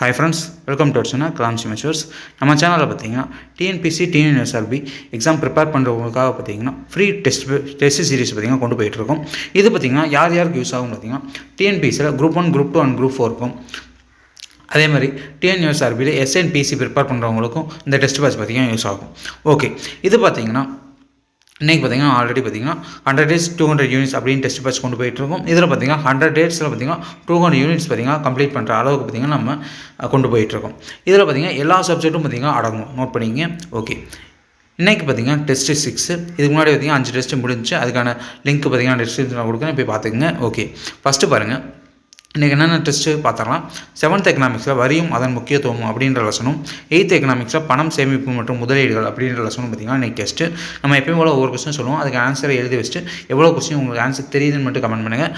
Hi friends welcome to Archana Gramsci மெச்சூர்ஸ் நம்ம சேனலில் பார்த்தீங்கன்னா டிஎன்பிசி டிஎன்எஸ்ஆர்பி எக்ஸாம் ப்ரிப்பேர் பண்ணுறவங்களுக்காக பார்த்தீங்கன்னா ஃப்ரீ டெஸ்ட் டெஸ்ட் சீரிஸ் பார்த்தீங்கன்னா கொண்டு போயிட்டுருக்கோம் இது பார்த்தீங்கன்னா யார் யாருக்கு யூஸ் ஆகும் பார்த்தீங்கன்னா டிஎன்பிசியில் group one group two and group four இருக்கும். அதே மாதிரி டிஎன்எஸ்ஆர்பியில் எஸ்என்பிசி ப்ரிப்பேர் பண்ணுறவங்களுக்கும் இந்த டெஸ்ட் பேட்ச் பார்த்திங்கன்னா யூஸ் ஆகும். ஓகே இது பார்த்தீங்கன்னா இன்றைக்கி பார்த்தீங்கன்னா ஆல்ரெடி பார்த்தீங்கன்னா hundred days two hundred units அப்படின்னு டெஸ்ட் பேட்ச் கொண்டு போயிட்டுருக்கோம். இதில் பார்த்தீங்கன்னா ஹண்ட்ரட் டேட்ஸில் பார்த்தீங்கன்னா டூ ஹண்ட்ரட் யூனிட்ஸ் பார்த்தீங்கன்னா கம்ப்ளீட் பண்ணுற அளவுக்கு பார்த்தீங்கன்னா நம்ம கொண்டு போயிட்டுருக்கோம். இதில் பார்த்தீங்கன்னா எல்லா சப்ஜெக்ட்டும் பார்த்திங்கன்னா அடங்கும். நோட் பண்ணிங்க ஓகே இன்றைக்கி பார்த்தீங்கன்னா டெஸ்ட்டு சிக்ஸு இதுக்கு முன்னாடி பார்த்தீங்கன்னா அஞ்சு டெஸ்ட்டு முடிஞ்சு அதுக்கான லிங்க் பார்த்தீங்கன்னா டிஸ்கிரிப்ஷனில் கொடுக்குறேன். போய் பார்த்துக்குங்க. ஓகே ஃபஸ்ட்டு பாருங்கள் இன்றைக்கி என்னென்ன டெஸ்ட்டு பார்த்துடலாம்? செவன்த் எக்கனாமிக்ஸில் வரியும் அதன் முக்கியத்துவம் அப்படின்ற லெசனும் எயித் எக்கனாமிக்ஸில் பணம் சேமிப்பு மற்றும் முதலீடுகள் அப்படின்ற லெசனும் பார்த்தீங்கன்னா இன்றைக்கி டெஸ்ட்டு நம்ம எப்பயும் போல் ஒவ்வொரு கொஸ்டின் சொல்லுவோம். அதுக்கு ஆன்சரை எழுதி வச்சுட்டு எவ்வளோ கொஸ்டின் உங்களுக்கு ஆன்சர் தெரியுதுன்னு மட்டும் கமெண்ட் பண்ணுங்கள்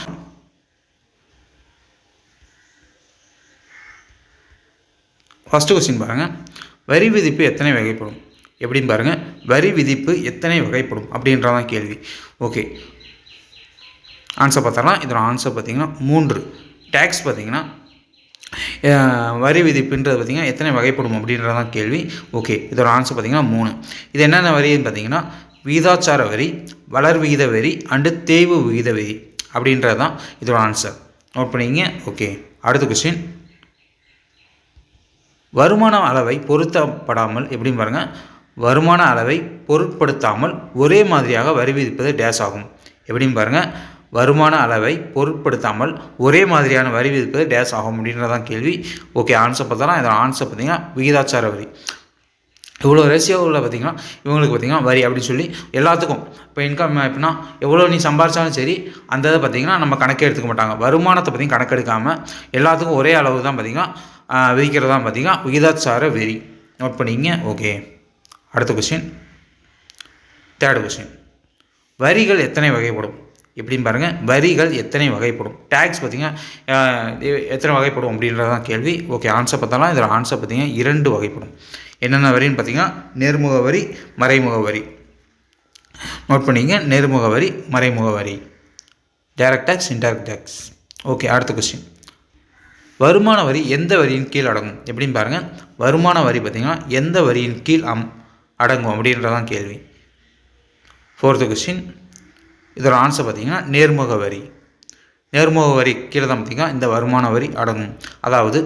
ஃபஸ்ட்டு கொஸ்டின் பாருங்கள் வரி விதிப்பு எத்தனை வகைப்படும்? எப்படின்னு பாருங்கள் வரி விதிப்பு எத்தனை வகைப்படும்? அப்படின்றதான் கேள்வி. ஓகே ஆன்சர் பார்த்தோம்னா இதோட ஆன்சர் பார்த்திங்கன்னா மூன்று. டேக்ஸ் பார்த்தீங்கன்னா வரி விதிப்புன்றது பார்த்தீங்கன்னா எத்தனை வகைப்படும் அப்படின்றதான் கேள்வி. ஓகே இதோட ஆன்சர் பார்த்தீங்கன்னா மூணு. இது என்னென்ன வரின்னு பார்த்தீங்கன்னா வீதாச்சார வரி வளர் விகித வரி அண்டு தேய்வு விகித வரி அப்படின்றது தான் இதோட ஆன்சர் நோட் பண்ணிங்க ஓகே அடுத்த கொஸ்டின் வருமான அளவை பொருத்தப்படாமல் எப்படின்னு பாருங்கள் வருமான அளவை பொருட்படுத்தாமல் ஒரே மாதிரியாக வரி விதிப்பது டேஸ் ஆகும். எப்படின்னு பாருங்கள் வருமான அளவை பொருட்படுத்தாமல் ஒரே மாதிரியான வரி விதிப்பது டேஸ் ஆகும் அப்படின்றதான் கேள்வி. ஓகே ஆன்சர் பார்த்தா இதோட ஆன்சர் பார்த்தீங்கன்னா விகிதாச்சார வரி. இவ்வளோ ரேஷியோவில் பார்த்தீங்கன்னா இவங்களுக்கு பார்த்தீங்கன்னா வரி அப்படின்னு சொல்லி எல்லாத்துக்கும். இப்போ இன்கம் எப்படின்னா எவ்வளோ நீ சம்பாரிச்சாலும் சரி அந்த இதை பார்த்தீங்கன்னா நம்ம கணக்கே எடுத்துக்க மாட்டாங்க. வருமானத்தை பற்றி கணக்கெடுக்காமல் எல்லாத்துக்கும் ஒரே அளவு தான் பார்த்திங்கன்னா விதிக்கிறது தான் பார்த்தீங்கன்னா விகிதாச்சார வரி. நோட் பண்ணிங்க ஓகே அடுத்த கொஸ்டின் தேர்ட் கொஸ்டின் வரிகள் எத்தனை வகைப்படும்? எப்படின்னு பாருங்கள் வரிகள் எத்தனை வகைப்படும்? டேக்ஸ் பார்த்திங்கன்னா எத்தனை வகைப்படும் அப்படின்றதான் கேள்வி. ஓகே ஆன்சர் பார்த்தாலும் இதில் ஆன்சர் பார்த்தீங்கன்னா இரண்டு வகைப்படும். என்னென்ன வரின்னு பார்த்தீங்கன்னா நேர்முக வரி மறைமுக வரி. நோட் பண்ணிங்க நேர்முக வரி மறைமுக வரி. Direct tax indirect tax okay அடுத்த கொஸ்டின் வருமான வரி எந்த வரியின் கீழ் அடங்கும்? எப்படின்னு பாருங்கள் வருமான வரி பார்த்தீங்கன்னா எந்த வரியின் கீழ் அம் அடங்கும் அப்படின்றதான் கேள்வி. ஃபோர்த்து கொஸ்டின் இதோட ஆன்சர் பார்த்தீங்கன்னா நேர்முக வரி. நேர்முக வரி கீழே தான் பார்த்திங்கன்னா இந்த வருமான வரி அடங்கும். அதாவது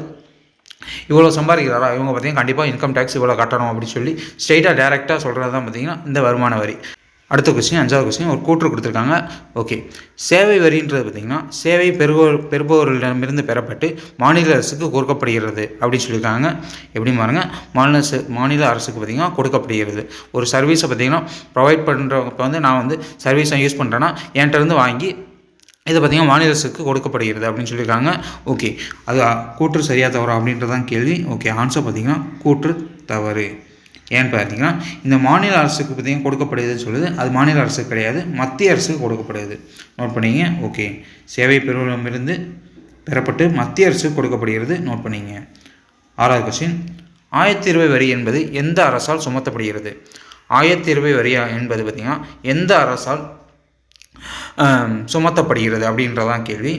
இவ்வளோ சம்பாதிக்கிறாரா? இவங்க பார்த்தீங்கன்னா கண்டிப்பாக இன்கம் டேக்ஸ் இவ்வளோ கட்டணும் அப்படின்னு சொல்லி ஸ்ட்ரெயிட்டாக டேரெக்டாக சொல்கிறது தான் பார்த்தீங்கன்னா இந்த வருமான வரி. அடுத்த கொஸ்டின் அஞ்சாவது கொஸ்டின் ஒரு கூற்று கொடுத்துருக்காங்க. ஓகே சேவை வரின்றது பார்த்தீங்கன்னா சேவை பெறுவோர் பெறுபவர்களிடமிருந்து பெறப்பட்டு மாநில அரசுக்கு கொடுக்கப்படுகிறது அப்படின்னு சொல்லியிருக்காங்க. எப்படி பாருங்க. மாநில அரசு- மாநில அரசுக்கு பார்த்தீங்கன்னா கொடுக்கப்படுகிறது. ஒரு சர்வீஸை பார்த்தீங்கன்னா ப்ரொவைட் பண்ணுறவங்க வந்து நான் வந்து சர்வீஸை யூஸ் பண்ணுறேன்னா என்கிட்டருந்து வாங்கி இது பார்த்தீங்கன்னா மாநில அரசுக்கு கொடுக்கப்படுகிறது அப்படின்னு சொல்லியிருக்காங்க. ஓகே அது கூற்று சரியாக தவறா அப்படின்றதான் கேள்வி. ஓகே ஆன்சர் பார்த்தீங்கன்னா கூற்று தவறு. ஏன்னு பார்த்தீங்கன்னா இந்த மாநில அரசுக்கு பார்த்தீங்கன்னா கொடுக்கப்படுதுன்னு சொல்லுது. அது மாநில அரசுக்கு கிடையாது. மத்திய அரசுக்கு கொடுக்கப்படுது. நோட் பண்ணிங்க. ஓகே சேவை பெறுவதிடமிருந்து பெறப்பட்டு மத்திய அரசுக்கு கொடுக்கப்படுகிறது. நோட் பண்ணிங்க. ஆறாவது கொஸ்டின் ஆயத்தீர்வை வரி என்பது எந்த அரசால் சுமத்தப்படுகிறது? ஆயத்தீர்வை வரி என்பது பார்த்திங்கன்னா எந்த அரசால் சுமத்தப்படுகிறது அப்படின்றதான் கேள்வி.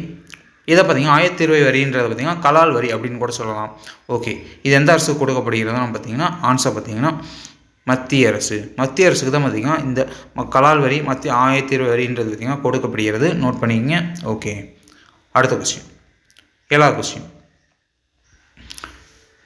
இதை பார்த்தீங்கன்னா ஆயத்திருவை வரின்றது பார்த்தீங்கன்னா கலால் வரி அப்படின்னு கூட சொல்லலாம். ஓகே. இது எந்த அரசுக்கு கொடுக்கப்படுகிறதுனா பார்த்தீங்கன்னா ஆன்சர் பார்த்தீங்கன்னா மத்திய அரசு. மத்திய அரசுக்கு தான் பார்த்தீங்கன்னா இந்த ம- கலால் வரி மத்திய ஆயத்தீர்வை வரின்றது பார்த்தீங்கன்னா கொடுக்கப்படுகிறது. நோட் பண்ணிக்கங்க ஓகே. அடுத்த கொஸ்டின் ஏழாவது கொஸ்டின்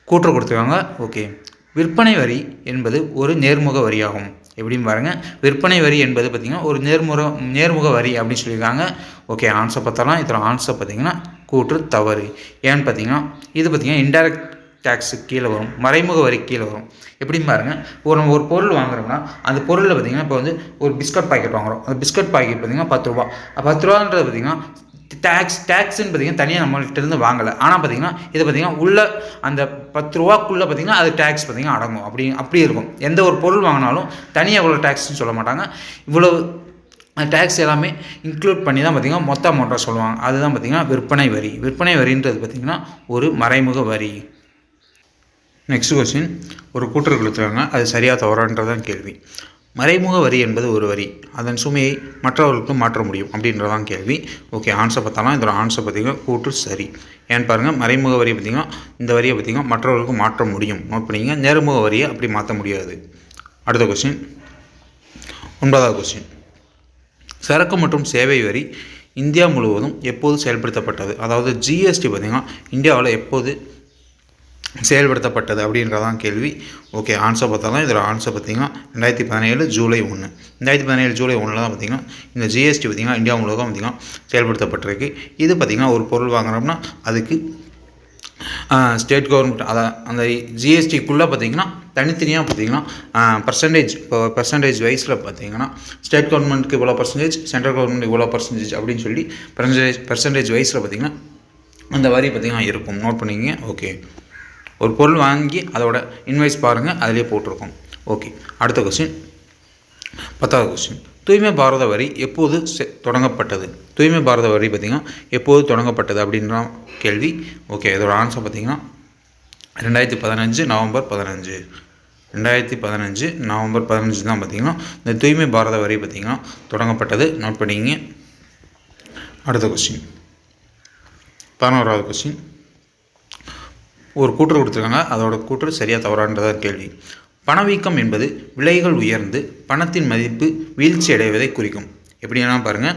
கூற்று கொடுத்துருக்காங்க. ஓகே. விற்பனை வரி என்பது ஒரு நேர்முக வரியாகும். எப்படின்னு பாருங்கள் விற்பனை வரி என்பது பார்த்திங்கன்னா ஒரு நேர்முக நேர்முக வரி அப்படின்னு சொல்லியிருக்காங்க. ஓகே ஆன்சர் பார்த்தாலாம் இதில் ஆன்சர் பார்த்தீங்கன்னா கூற்று தவறு. ஏன்னு பார்த்தீங்கன்னா இது பார்த்தீங்கன்னா இன்டைரக்ட் டேக்ஸுக்கு கீழே வரும். மறைமுக வரி கீழே வரும். எப்படின்னு பாருங்கள் ஒரு நம்ம ஒரு பொருள் வாங்குறோம்னா அந்த பொருளில் பார்த்தீங்கன்னா இப்போ வந்து ஒரு பிஸ்கட் பாக்கெட் வாங்குறோம். அந்த பிஸ்கட் பாக்கெட் பார்த்தீங்கன்னா பத்து ரூபா. பத்து ரூபான்றது பார்த்தீங்கன்னா டேக்ஸ் டேக்ஸ்ன்னு பார்த்தீங்கன்னா தனியாக நம்மள்ட்ட இருந்து வாங்கலை. ஆனால் பார்த்தீங்கன்னா இது பார்த்திங்கன்னா உள்ள அந்த பத்து ரூபாக்குள்ளே பார்த்தீங்கன்னா அது டேக்ஸ் பார்த்திங்கன்னா அடங்கும். அப்படி அப்படி இருக்கும். எந்த ஒரு பொருள் வாங்கினாலும் தனியாக இவ்வளோ டேக்ஸ்னு சொல்ல மாட்டாங்க. இவ்வளோ டேக்ஸ் எல்லாமே இன்க்ளூட் பண்ணி தான் பார்த்தீங்கன்னா மொத்த அமௌண்ட்டாக சொல்லுவாங்க. அதுதான் பார்த்தீங்கன்னா விற்பனை வரி. விற்பனை வரின்றது பார்த்திங்கன்னா ஒரு மறைமுக வரி. நெக்ஸ்ட் கொஸ்டின் ஒரு கூற்று கொடுத்துருக்காங்க. அது சரியாக தவறான்றதான் கேள்வி. மறைமுக வரி என்பது ஒரு வரி. அதன் சுமையை மற்றவர்களுக்கு மாற்ற முடியும் அப்படின்றதான் கேள்வி. ஓகே ஆன்சர் பார்த்தாலும் இதோட ஆன்சர் பார்த்தீங்கன்னா கூட்டு சரி. ஏன்னு பாருங்கள் மறைமுக வரியை பார்த்திங்கன்னா இந்த வரியை பார்த்தீங்கன்னா மற்றவர்களுக்கு மாற்ற முடியும். நோட் பண்ணிங்க நேர்முக வரியை அப்படி மாற்ற முடியாது. அடுத்த கொஸ்டின் ஒன்பதாவது கொஸ்டின் சரக்கு மற்றும் சேவை வரி இந்தியா முழுவதும் எப்போது செயல்படுத்தப்பட்டது? அதாவது ஜிஎஸ்டி பார்த்திங்கன்னா இந்தியாவில் எப்போது செயல்படுத்தப்பட்டது அப்படின்றதான் கேள்வி. ஓகே ஆன்சர் பார்த்தாலும் இதில் ஆன்சர் பார்த்திங்கன்னா ரெண்டாயிரத்தி பதினேழு ஜூலை ஒன்று ரெண்டாயிரத்தி பதினேழு ஜூலை ஒன்றில் தான் பார்த்திங்கன்னா இந்த ஜிஎஸ்டி பார்த்திங்கன்னா இந்தியா முழுவதும் பார்த்திங்கன்னா செயல்படுத்தப்பட்டிருக்கு. இது பார்த்திங்கன்னா ஒரு பொருள் வாங்குறோம்னா அதுக்கு ஸ்டேட் கவர்மெண்ட் அதை அந்த ஜிஎஸ்டிக்குள்ளே பார்த்தீங்கன்னா தனித்தனியாக பார்த்தீங்கன்னா பர்சன்டேஜ் இப்போ பர்சன்டேஜ் வைஸில் பார்த்தீங்கன்னா ஸ்டேட் கவர்மெண்ட்டுக்கு இவ்வளோ பர்சன்டேஜ் சென்ட்ரல் கவர்மெண்ட் இவ்வளோ பர்சன்டேஜ் அப்படின்னு சொல்லி பர்சன்டேஜ் பர்சன்டேஜ் வைஸில் பார்த்தீங்கன்னா அந்த வரி பார்த்தீங்கன்னா இருக்கும். நோட் பண்ணிக்கிங்க. ஓகே ஒரு பொருள் வாங்கி அதோட இன்வைஸ் பாருங்கள் அதிலே போட்டிருக்கோம். ஓகே அடுத்த கொஸ்டின் பத்தாவது கொஸ்டின் தூய்மை பாரத வரி எப்போது செ- தொடங்கப்பட்டது? தூய்மை பாரத வரி பார்த்திங்கன்னா எப்போது தொடங்கப்பட்டது அப்படின்ற கேள்வி. ஓகே இதோட ஆன்சர் பார்த்திங்கன்னா ரெண்டாயிரத்தி பதினஞ்சு நவம்பர் பதினஞ்சு. ரெண்டாயிரத்தி பதினஞ்சு நவம்பர் பதினஞ்சு தான் பார்த்திங்கன்னா இந்த தூய்மை பாரத வரி பார்த்திங்கன்னா தொடங்கப்பட்டது. நோட் பண்ணிங்க அடுத்த கொஸ்டின் பதினோராவது கொஸ்டின் ஒரு கூற்று கொடுத்துருக்காங்க. அதோட கூற்று சரியாக தவறான்றதா கேள்வி. பணவீக்கம் என்பது விலைகள் உயர்ந்து பணத்தின் மதிப்பு வீழ்ச்சி அடைவதை குறிக்கும். எப்படின்னா பாருங்கள்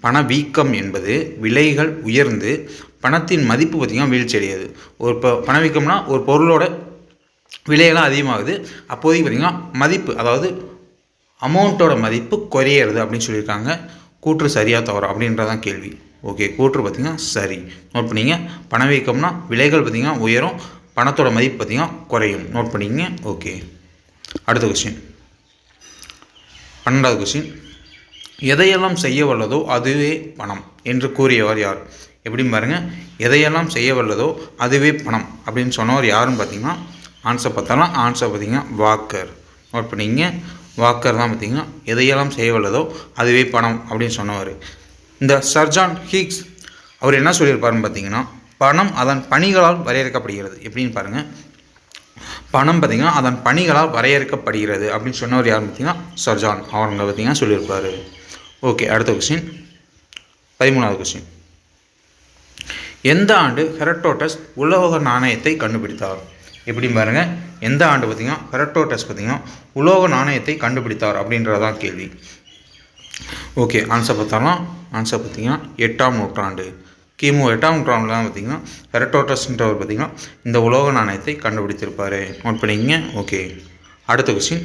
பணவீக்கம் என்பது விலைகள் உயர்ந்து பணத்தின் மதிப்பு பார்த்திங்கன்னா வீழ்ச்சி அடையாது. ஒரு இப்போ பணவீக்கம்னா ஒரு பொருளோட விலையெல்லாம் அதிகமாகுது. அப்போதைக்கு பார்த்திங்கன்னா மதிப்பு அதாவது அமௌண்ட்டோட மதிப்பு குறையிறது அப்படின்னு சொல்லியிருக்காங்க. கூற்று சரியாக தவறா அப்படின்றதான் கேள்வி. ஓகே கூற்று பார்த்திங்கன்னா சரி. நோட் பண்ணிங்க பணவீக்கம்னா விலைகள் பார்த்திங்கன்னா உயரும். பணத்தோட மதிப்பு பார்த்திங்கன்னா குறையும். நோட் பண்ணிங்க ஓகே அடுத்த கொஸ்டின் பன்னெண்டாவது கொஸ்டின் எதையெல்லாம் செய்ய வல்லதோ அதுவே பணம் என்று கூறியவர் யார்? எப்படின்னு பாருங்கள் எதையெல்லாம் செய்ய வல்லதோ அதுவே பணம் அப்படின்னு சொன்னவர் யாருன்னு பார்த்தீங்கன்னா ஆன்சர் பார்த்தாலும் ஆன்சர் பார்த்தீங்கன்னா வாக்கர். நோட் பண்ணிங்க வாக்கர் தான் பார்த்தீங்கன்னா எதையெல்லாம் செய்ய வல்லதோ அதுவே பணம் அப்படின்னு சொன்னவர். இந்த சர்ஜான் ஹீக்ஸ் அவர் என்ன சொல்லியிருப்பாருன்னு பார்த்தீங்கன்னா பணம் அதன் பணிகளால் வரையறுக்கப்படுகிறது. எப்படின்னு பாருங்கள் பணம் பார்த்திங்கன்னா அதன் பணிகளால் வரையறுக்கப்படுகிறது அப்படின்னு சொன்னவர் யார் பார்த்தீங்கன்னா சர்ஜான் அவங்க பார்த்தீங்கன்னா சொல்லியிருப்பார். ஓகே அடுத்த கொஸ்டின் பதிமூணாவது கொஸ்டின் எந்த ஆண்டு ஹெரட்டோட்டஸ் உலோக நாணயத்தை கண்டுபிடித்தார்? எப்படி பாருங்கள் எந்த ஆண்டு பார்த்தீங்கன்னா ஹெரட்டோட்டஸ் பார்த்தீங்கன்னா உலோக நாணயத்தை கண்டுபிடித்தார் அப்படின்றதான் கேள்வி. Okay answer பார்த்தாலாம். ஆன்சர் பார்த்தீங்கன்னா எட்டாம் நூற்றாண்டு. கிமு எட்டாம் நூற்றாண்டில் தான் பார்த்தீங்கன்னா ஹெரட்டோட்டஸ்ன்றவர் பார்த்தீங்கன்னா இந்த உலோக நாணயத்தை கண்டுபிடித்திருப்பார். நோட் பண்ணிக்கங்க. ஓகே அடுத்த கொஸ்டின்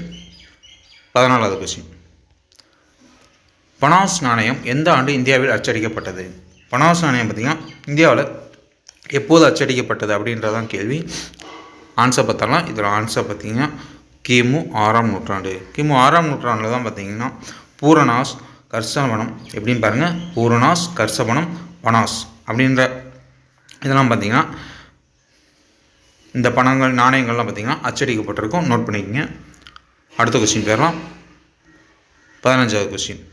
பதினாலாவது கொஸ்டின் பனாஸ் நாணயம் எந்த ஆண்டு இந்தியாவில் அச்சடிக்கப்பட்டது? பனாஸ் நாணயம் பார்த்திங்கன்னா இந்தியாவில் எப்போது அச்சடிக்கப்பட்டது அப்படின்றதான் கேள்வி. ஆன்சர் பார்த்தாலும். இதில் ஆன்சர் பார்த்திங்கன்னா கிமு ஆறாம் நூற்றாண்டு. கிமு ஆறாம் நூற்றாண்டில் தான் பார்த்தீங்கன்னா பூரணாஸ் கர்சவனம். எப்படின்னு பாருங்கள் பூரணாஸ் கர்சவனம் பனாஸ் அப்படின்ற இதெல்லாம் பார்த்தீங்கன்னா இந்த பணங்கள் நாணயங்கள்லாம் பார்த்திங்கன்னா அச்சடிக்கப்பட்டிருக்கும். நோட் பண்ணிக்கோங்க. அடுத்த கொஸ்டின் பேரலாம். பதினஞ்சாவது கொஸ்டின்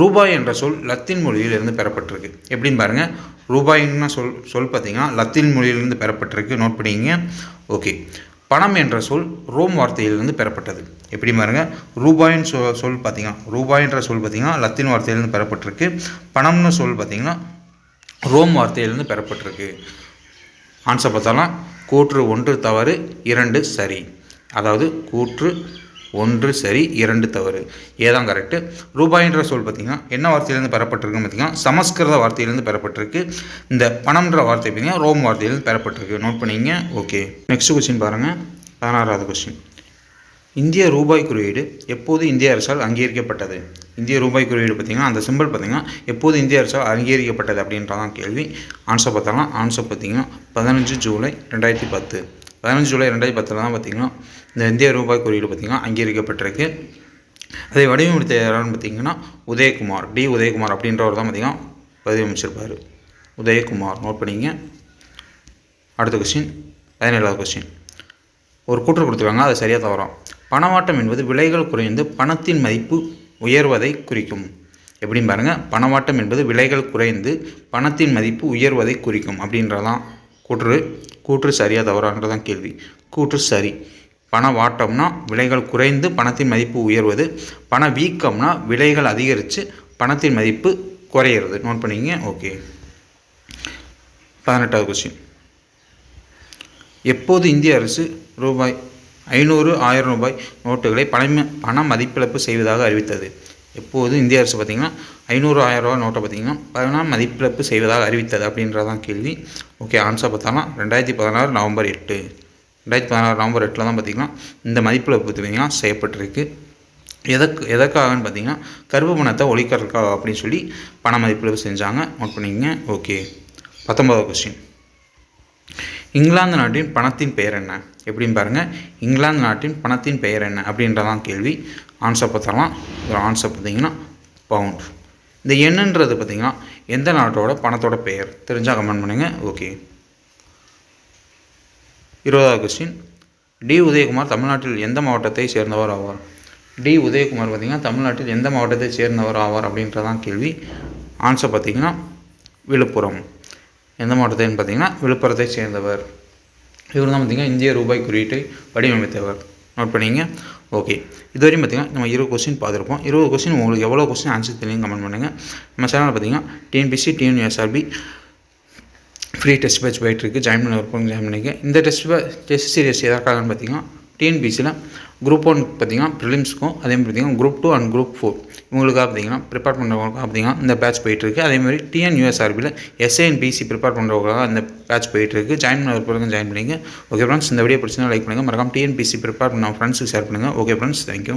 ரூபாய் என்ற சொல் லத்தீன் மொழியிலிருந்து பெறப்பட்டிருக்கு. எப்படின்னு பாருங்கள் ரூபாயின்னு சொல் சொல் பார்த்தீங்கன்னா லத்தீன் மொழியிலிருந்து பெறப்பட்டிருக்கு. நோட் பண்ணிக்கங்க. ஓகே பணம் என்ற சொல் ரோம் வார்த்தையிலிருந்து பெறப்பட்டது. எப்படி பாருங்க? ரூபாயின்னு சொ சொல் பார்த்தீங்கன்னா ரூபாய் என்ற சொல் பார்த்தீங்கன்னா லத்தீன் வார்த்தையிலிருந்து பெறப்பட்டிருக்கு. பணம்னு சொல் பார்த்திங்கன்னா ரோம் வார்த்தையிலிருந்து பெறப்பட்டிருக்கு. ஆன்சர் பார்த்தாலாம் கூற்று ஒன்று தவறு இரண்டு சரி. அதாவது கூற்று ஒன்று சரி இரண்டு தவறு. ஏதான் கரெக்டு ரூபாயின்ற சொல் பார்த்தீங்கன்னா என்ன வார்த்தையிலேருந்து பெறப்பட்டிருக்குன்னு பார்த்தீங்கன்னா சமஸ்கிருத வார்த்தையிலேருந்து பெறப்பட்டிருக்கு. இந்த பணம்ன்ற வார்த்தை பார்த்தீங்கன்னா ரோம் வார்த்தையிலேருந்து பெறப்பட்டிருக்கு. நோட் பண்ணிங்க ஓகே நெக்ஸ்ட் கொஸ்டின் பாருங்கள் பதினாறாவது கொஸ்டின் இந்திய ரூபாய் குறியீடு எப்போது இந்திய அரசால் அங்கீகரிக்கப்பட்டது? இந்திய ரூபாய் குறியீடு பார்த்திங்கன்னா அந்த சிம்பிள் பார்த்திங்கன்னா எப்போது இந்திய அரசால் அங்கீகரிக்கப்பட்டது அப்படின்றதான் கேள்வி. ஆன்சர் பார்த்தாலும் ஆன்சர் பார்த்திங்கன்னா பதினஞ்சு ஜூலை ரெண்டாயிரத்தி பத்து. பதினஞ்சு ஜூலை ரெண்டாயிரத்தி பத்தில் தான் பார்த்திங்கன்னா இந்த இந்திய ரூபாய் குறியீடு பார்த்திங்கன்னா அங்கீகரிக்கப்பட்டிருக்கு. அதை வடிவமைத்த யாருன்னு பார்த்தீங்கன்னா உதயகுமார் டி உதயகுமார் அப்படின்றவர் தான் பார்த்திங்கன்னா வடிவமைச்சிருப்பார் உதயகுமார் நோட் பண்ணிங்க அடுத்த கொஸ்டின் பதினேழாவது கொஸ்டின் ஒரு கூற்று கொடுத்துருக்காங்க அது சரியாக தவறாம் பணமாட்டம் என்பது விலைகள் குறைந்து பணத்தின் மதிப்பு உயர்வதை குறிக்கும். எப்படின்னு பாருங்கள் பணமாட்டம் என்பது விலைகள் குறைந்து பணத்தின் மதிப்பு உயர்வதை குறிக்கும் அப்படின்றதான். கூற்று கூற்று சரியாக தவறான்றதான் கேள்வி. கூற்று சரி. பண வாட்டம்னா விலைகள் குறைந்து பணத்தின் மதிப்பு உயர்வது. பண வீக்கம்னா விலைகள் அதிகரித்து பணத்தின் மதிப்பு குறையிறது. நோட் பண்ணிங்க ஓகே பதினெட்டாவது கொஸ்டின் எப்போது இந்திய அரசு ரூபாய் ஐநூறு ஆயிரம் ரூபாய் நோட்டுகளை பண பண மதிப்பிழப்பு செய்வதாக அறிவித்தது? எப்போது இந்திய அரசு பார்த்திங்கன்னா ஐநூறு ஆயிரம் நோட்டை பார்த்திங்கன்னா பதினாறு மதிப்பிழப்பு செய்வதாக அறிவித்தது அப்படின்றதான் கேள்வி. ஓகே ஆன்சர் பார்த்தோம்னா ரெண்டாயிரத்தி பதினாறு நவம்பர் எட்டு. ரெண்டாயிரத்தி பதினாறு நவம்பர் எட்டில் தான் பார்த்திங்கன்னா இந்த மதிப்பிழப்பு பார்த்திங்கன்னா செய்யப்பட்டிருக்கு. எதற்கு எதற்காகன்னு பார்த்தீங்கன்னா கருப்பு பணத்தை ஒழிக்கிறதுக்காக அப்படின்னு சொல்லி பண மதிப்பிழப்பு செஞ்சாங்க. நோட் பண்ணிக்கங்க. ஓகே. பத்தொன்பதாவது கொஸ்டின் இங்கிலாந்து நாட்டின் பணத்தின் பெயர் என்ன? எப்படின்னு பாருங்கள் இங்கிலாந்து நாட்டின் பணத்தின் பெயர் என்ன? அப்படின்றதான் கேள்வி. ஆன்சர் பார்த்தலாம் இதில் ஆன்சர் பார்த்தீங்கன்னா பவுண்ட் இந்த எண்ணுன்றது பார்த்தீங்கன்னா எந்த நாட்டோட பணத்தோட பெயர்? தெரிஞ்சால் கமெண்ட் பண்ணுங்கள் ஓகே இருபதாவது கொஸ்டின் டி உதயகுமார் தமிழ்நாட்டில் எந்த மாவட்டத்தை சேர்ந்தவர் ஆவார்? டி உதயகுமார் பார்த்திங்கன்னா தமிழ்நாட்டில் எந்த மாவட்டத்தை சேர்ந்தவர் ஆவார் அப்படின்றதான் கேள்வி. ஆன்சர் பார்த்திங்கன்னா விழுப்புரம். எந்த மாவட்டத்தைன்னு பார்த்தீங்கன்னா விழுப்புரத்தை சேர்ந்தவர். இவர் தான் பார்த்திங்கன்னா இந்திய ரூபாய் குறியீட்டை வடிவமைத்தவர். நோட் பண்ணிங்க. ஓகே இது வரையும் பார்த்திங்கன்னா நம்ம இருபது கொஸ்டின் பார்த்துருப்போம் இருபது கொஸ்டின் உங்களுக்கு எவ்வளோ கொஸ்டின் ஆன்சர் தெரியும் கமெண்ட் பண்ணுங்கள் நம்ம சேனலில் பார்த்தீங்கன்னா TNPSC TNUSRB free test batch போயிட்டுருக்கு ஜாயின் பண்ண இருப்போம் ஜாயின் பண்ணிக்க. இந்த டெஸ்ட் டெஸ்ட் சீரியஸ் எதற்காகன்னு பார்த்தீங்கன்னா டிஎன்பிசியில் குரூப் ஒன் பார்த்தீங்கன்னா ப்ரிலிம்ஸ்க்கும் அதே மாதிரி பார்த்தீங்கன்னா group two and group four இவங்களுக்காக பார்த்தீங்கன்னா ப்ரிப்பேர் பண்ணுறவங்களுக்காக பார்த்தீங்கன்னா இந்த பேட்ச் போயிட்டுருக்கு. அதேமாதிரி டிஎன்யூஎஸ்ஆர்பியில் எஸ்ஏஎன்பிசி ப்ரிப்பேர் பண்ணுறவங்களுக்காக இந்த பேட்ச் போயிட்டுருக்கு. ஜாயின் பண்ண பிறகு ஜாயின் பண்ணிங்க. ஓகே ஃப்ரெண்ட்ஸ் இந்த வீடியோ பிடிச்சிருந்தா லைக் பண்ணுங்கள் மறக்காம டிஎன்பிசி ப்ரிப்பேர் பண்ண ஃப்ரெண்ட்ஸுக்கு ஷேர் பண்ணுங்கள் ஓகே ஃப்ரெண்ட்ஸ் தேங்க்யூ